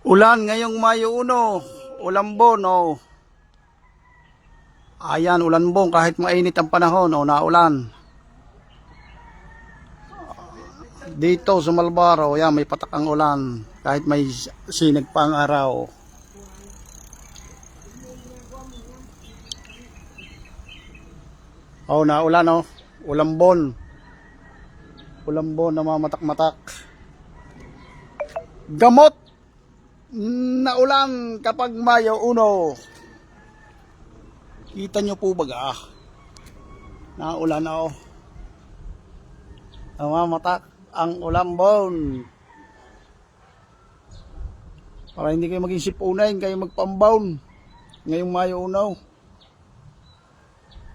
Ulan ngayong Mayo 1, ulambon oh. Ayan, ulanbong kahit mainit ang panahon, oh, naulan. Dito sa Malbaro, yan, may patak ang ulan. Kahit may sinag pa ang araw. Oh, naulan oh. Ulambon. Ulambon na mamatak-matak. Gamot na ulan kapag Mayo 1. Kita nyo po baga? Naulan na oh. Namamatak ang ulambon. Para hindi kayo maging sipunayin, kayo magpambawn. Ngayong Mayo 1.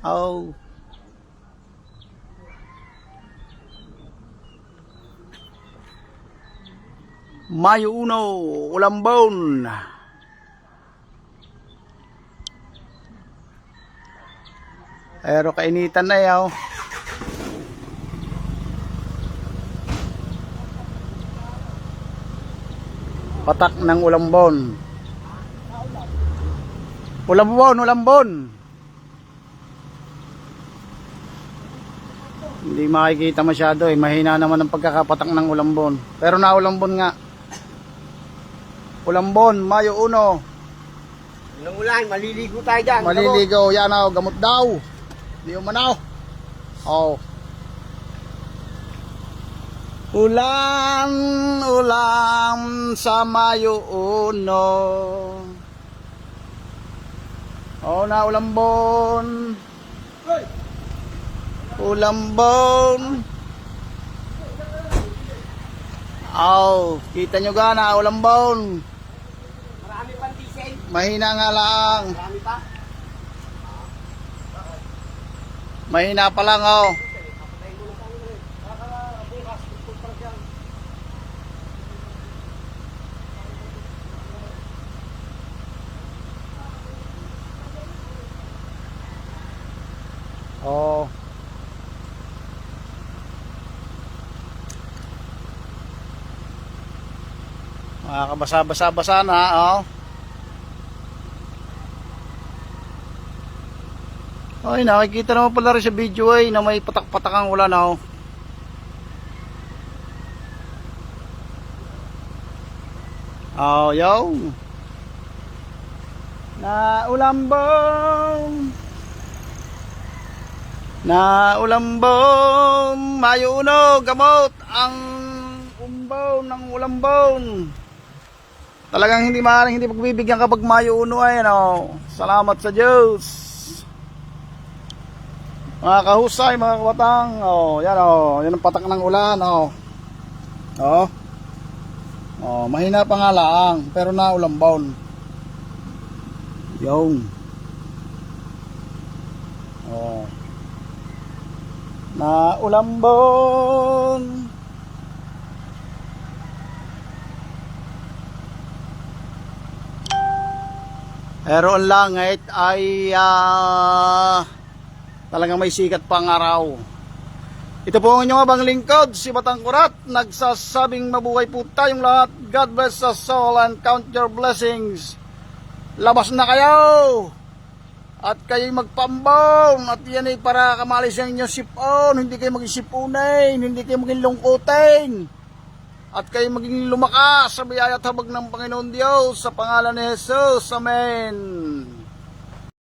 Oh. Mayo 1, ulambon. Pero kainitan na yaw. Patak ng ulambon. Ulambon, ulambon. Hindi makikita masyado eh. Mahina naman ang pagkakapatak ng ulambon. Pero na ulambon nga. Ulambon, Mayo 1. Nung ulan, maliligo tayo dyan. Maliligaw, yan o, gamot daw. Di umanaw. Oh. Ulan, ulan sa Mayo 1. Oh, na ulambon. Ulambon. Oh, kita nyo gana, ulambon. Diesel. Mahina nga lang. Mahina pa lang oh. Oh. Makakabasa-basa-basa na, oh. Ay, nakikita naman pala rin sa video ay na may patak-patak ang ulan oh. Oh, yo. Na ulambong. Na ulambong. Mayo uno, gamot ang umbaw ng ulambong. Talagang hindi maaaring hindi pagbibigyan kapag Mayo uno ay ano. Salamat sa Diyos. Mga kahusay, mga kabatang, oh, yan oh, yan ang patak ng ulan, oh. Oh. Oh, mahina pa nga lang, pero na ulambaon. Yun. Oh. Na ulambon. Pero ang langit ay ah, talagang may sikat pang araw. Ito po ang inyong abang lingkod, si Batang Kurat, nagsasabing mabuhay po tayong lahat. God bless us all and count your blessings. Labas na kayo! At kayo'y magpambong at yan ay para kamalis ang inyong sipon, hindi kayo maging sipunin, hindi kayo maging lungkutin. At kayo maging lumakas sa biyaya at habag ng Panginoon Diyos sa pangalan ni Jesus. Amen.